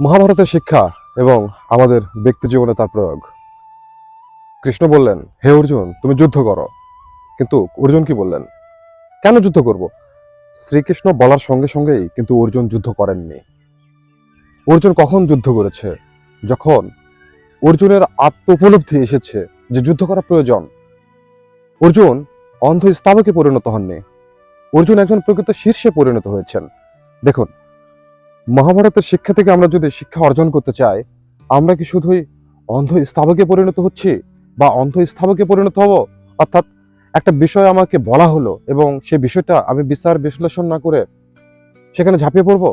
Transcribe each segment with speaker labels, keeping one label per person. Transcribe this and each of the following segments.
Speaker 1: মহাভারতের শিক্ষা এবং আমাদের ব্যক্তি জীবনে তার প্রয়োগ। কৃষ্ণ বললেন, হে অর্জুন, তুমি যুদ্ধ করো। কিন্তু অর্জুন কি বললেন, কেন যুদ্ধ করব? শ্রীকৃষ্ণ বলার সঙ্গে সঙ্গেই কিন্তু অর্জুন যুদ্ধ করেননি। অর্জুন কখন যুদ্ধ করেছে? যখন অর্জুনের আত্ম উপলব্ধি এসেছে যে যুদ্ধ করা প্রয়োজন। অর্জুন অন্ধ স্তাবকে পরিণত হননি। অর্জুন একজন প্রকৃত শীর্ষে পরিণত হয়েছেন। দেখুন মহাভারতের শিক্ষা থেকে আমরা যদি শিক্ষা অর্জন করতে চাই, আমরা কি শুধুই অন্ধ স্থাবকে পরিণত হচ্ছি বা অন্ধ স্থাবকে পরিণত হব? অর্থাৎ একটা বিষয় আমাকে বলা হলো এবং সেই বিষয়টা আমি বিচার, বিশ্লেষণ না করে সেখানে ঝাঁপিয়ে পড়ব?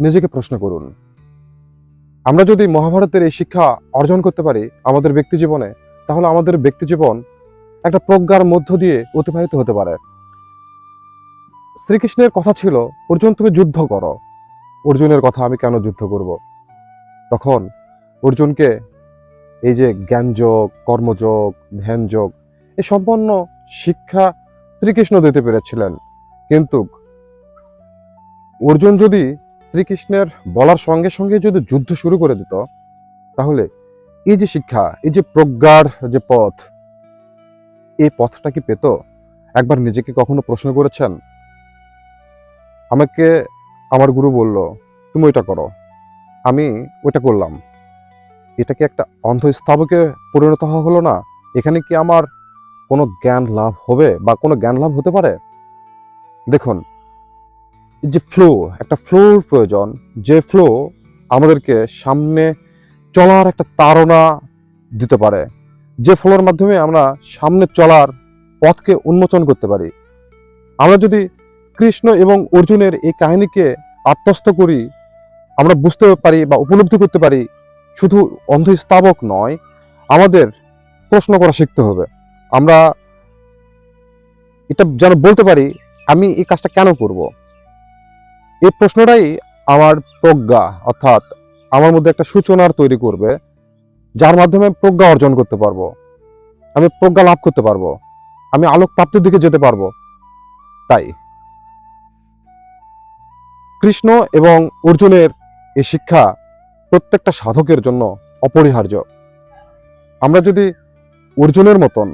Speaker 1: নিজেকে প্রশ্ন করুন। আমরা যদি মহাভারতের এই শিক্ষা অর্জন করতে পারি আমাদের ব্যক্তি জীবনে, তাহলে আমাদের ব্যক্তি জীবন একটা প্রজ্ঞার মধ্য দিয়ে অতিবাহিত হতে পারে। শ্রীকৃষ্ণের কথা ছিল, অর্জুন, তুমি যুদ্ধ করো। অর্জুনের কথা আমি কেন যুদ্ধ করব? তখন অর্জুনকে এই যে জ্ঞানযোগ, কর্মযোগ, ধ্যানযোগ, এই সম্পন্ন শিক্ষা শ্রীকৃষ্ণ দিতে পেরেছিলেন। কিন্তু অর্জুন যদি শ্রীকৃষ্ণের বলার সঙ্গে সঙ্গে যদি যুদ্ধ শুরু করে দিত, তাহলে এই যে শিক্ষা, এই যে প্রজ্ঞার যে পথ, এই পথটা কি পেত? একবার নিজেকে কখনো প্রশ্ন করেছেন? আমাকে আমার গুরু বলল, তুমি ওইটা করো। আমি ওইটা করলাম। এটা কি একটা অন্ধ স্থাবকে পরিণত হওয়া হলো না? এখানে কি আমার কোনো জ্ঞান লাভ হবে বা কোনো জ্ঞান লাভ হতে পারে? দেখুন যে ফ্লো একটা ফ্লোর প্রয়োজন, যে ফ্লো আমাদেরকে সামনে চলার একটা তাড়না দিতে পারে। যে ফ্লোর মাধ্যমে আমরা সামনে চলার পথকে উন্মোচন করতে পারি। আমরা যদি কৃষ্ণ এবং অর্জুনের এই কাহিনীকে আত্মস্থ করি, আমরা বুঝতে পারি বা উপলব্ধি করতে পারি, শুধু অন্ধ স্থাবক নয়, আমাদের প্রশ্ন করা শিখতে হবে। আমরা এটা যেন বলতে পারি, আমি এই কাজটা কেন করব? এই প্রশ্নটাই আমার প্রজ্ঞা, অর্থাৎ আমার মধ্যে একটা সূচনার তৈরি করবে, যার মাধ্যমে প্রজ্ঞা অর্জন করতে পারব। আমি প্রজ্ঞা লাভ করতে পারব। আমি আলোক প্রাপ্তির দিকে যেতে পারব। তাই। কৃষ্ণ এবং অর্জুনের এই শিক্ষা প্রত্যেকটা সাধকের জন্য অপরিহার্য। আমরা যদি অর্জুনের মতন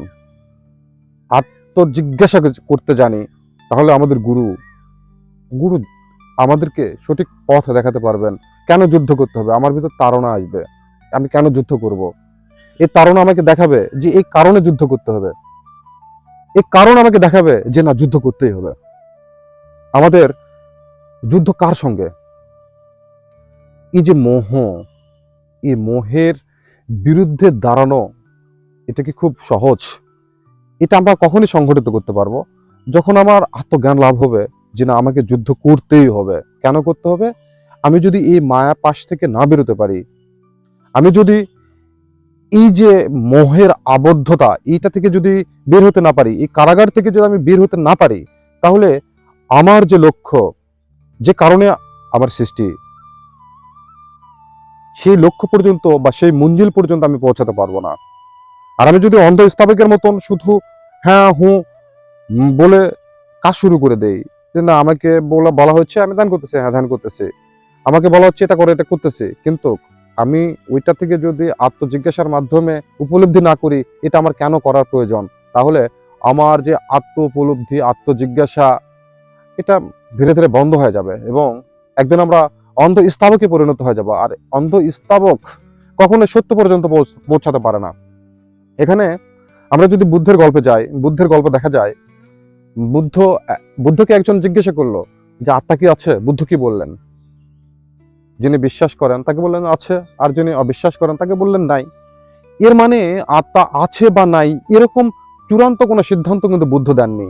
Speaker 1: আত্মজিজ্ঞাসা করতে জানি, তাহলে আমাদের গুরু গুরু আমাদেরকে সঠিক পথ দেখাতে পারবেন। কেন যুদ্ধ করতে হবে? আমার ভিতর তাড়না আসবে। আমি কেন যুদ্ধ করব? এই তাড়না আমাকে দেখাবে যে এই কারণে যুদ্ধ করতে হবে। এই কারণ আমাকে দেখাবে যে না, যুদ্ধ করতেই হবে। আমাদের যুদ্ধ কার সঙ্গে? এই যে মোহ, এই মোহের বিরুদ্ধে দাঁড়ানো, এটা কি খুব সহজ? এটা আমরা কখনই সংগঠিত করতে পারব? যখন আমার আত্মজ্ঞান লাভ হবে যে না, আমাকে যুদ্ধ করতেই হবে, কেন করতে হবে? আমি যদি এই মায়া পাশ থেকে না বেরোতে পারি, আমি যদি এই যে মোহের আবদ্ধতা, এইটা থেকে যদি বের হতে না পারি, এই কারাগার থেকে যদি আমি বের হতে না পারি, তাহলে আমার যে লক্ষ্য যে কারণে আমার সৃষ্টি, সেই লক্ষ্য পর্যন্ত বা সেই মঞ্জিল পর্যন্ত আমি পৌঁছাতে পারব না। আর আমি যদি অন্ধ স্থাপকের মতন শুধু হ্যাঁ হু বলে কাজ শুরু করে দেই, যে না, আমাকে বলা বলা হচ্ছে, আমি ধ্যান করতেছি হ্যাঁ ধ্যান করতেছি। আমাকে বলা হচ্ছে, এটা করে, এটা করতেছি। কিন্তু আমি ওইটা থেকে যদি আত্মজিজ্ঞাসার মাধ্যমে উপলব্ধি না করি, এটা আমার কেন করার প্রয়োজন? তাহলে আমার যে আত্ম উপলব্ধি আত্মজিজ্ঞাসা এটা ধীরে ধীরে বন্ধ হয়ে যাবে এবং একদিন আমরা অন্ধ স্থাবকে পরিণত হয়ে যাব। আর অন্ধ স্থাবক কখনো সত্য পর্যন্ত পৌঁছাতে পারে না। এখানে আমরা যদি বুদ্ধের গল্পে যাই, বুদ্ধের গল্প দেখা যায়, বুদ্ধ, বুদ্ধকে একজন জিজ্ঞাসা করল যে, আত্মা কি আছে? বুদ্ধ কি বললেন? যিনি বিশ্বাস করেন তাকে বললেন, আছে। আর যিনি অবিশ্বাস করেন তাকে বললেন, নাই। এর মানে আত্মা আছে বা নাই, এরকম চূড়ান্ত কোনো সিদ্ধান্ত কিন্তু বুদ্ধ দেননি।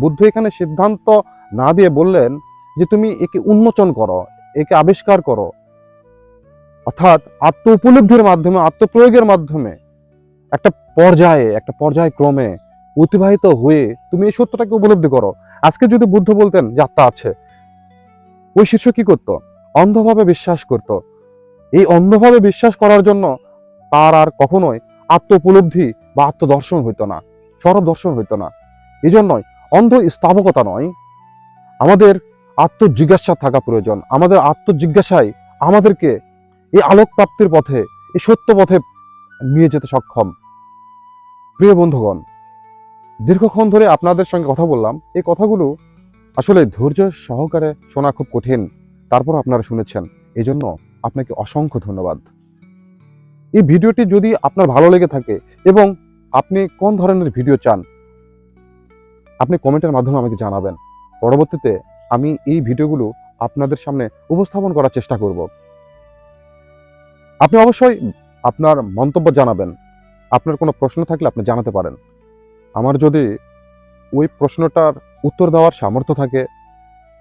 Speaker 1: বুদ্ধ এখানে সিদ্ধান্ত না দিয়ে বললেন যে তুমি একে উন্মোচন করো, একে আবিষ্কার করো। অর্থাৎ আত্ম উপলব্ধির মাধ্যমে, আত্মপ্রয়োগের মাধ্যমে একটা পর্যায়ে, একটা পর্যায়ক্রমে অতিবাহিত হয়ে তুমি এই সত্যটাকে উপলব্ধি করো। আজকে যদি বুদ্ধ বলতেন যে আত্মা আছে, ওই শিষ্য কি করত? অন্ধভাবে বিশ্বাস করত। এই অন্ধভাবে বিশ্বাস করার জন্য তার আর কখনোই আত্ম উপলব্ধি বা আত্মদর্শন হইতো না সরব দর্শন হইতো না। এই জন্যই অন্ধ স্থাবকতা নয় আমাদের আত্মজিজ্ঞাসা থাকা প্রয়োজন। আমাদের আত্মজিজ্ঞাসাই আমাদেরকে এই আলোক প্রাপ্তির পথে, এই সত্য পথে নিয়ে যেতে সক্ষম। প্রিয় বন্ধুগণ, দীর্ঘক্ষণ ধরে আপনাদের সঙ্গে কথা বললাম। এই কথাগুলো আসলে ধৈর্য সহকারে শোনা খুব কঠিন। তারপর আপনারা শুনেছেন। এই জন্য আপনাকে অসংখ্য ধন্যবাদ। এই ভিডিওটি যদি আপনার ভালো লেগে থাকে এবং আপনি কোন ধরনের ভিডিও চান, আপনি কমেন্টের মাধ্যমে আমাকে জানাবেন। পরবর্তীতে আমি এই ভিডিওগুলো আপনাদের সামনে উপস্থাপন করার চেষ্টা করব। আপনি অবশ্যই আপনার মন্তব্য জানাবেন। আপনার কোনো প্রশ্ন থাকলে আপনি জানাতে পারেন। আমার যদি ওই প্রশ্নটার উত্তর দেওয়ার সামর্থ্য থাকে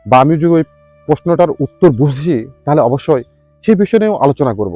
Speaker 1: বা আমি যদি ওই প্রশ্নটার উত্তর বুঝি, তাহলে অবশ্যই সেই বিষয় নিয়েও আলোচনা করব।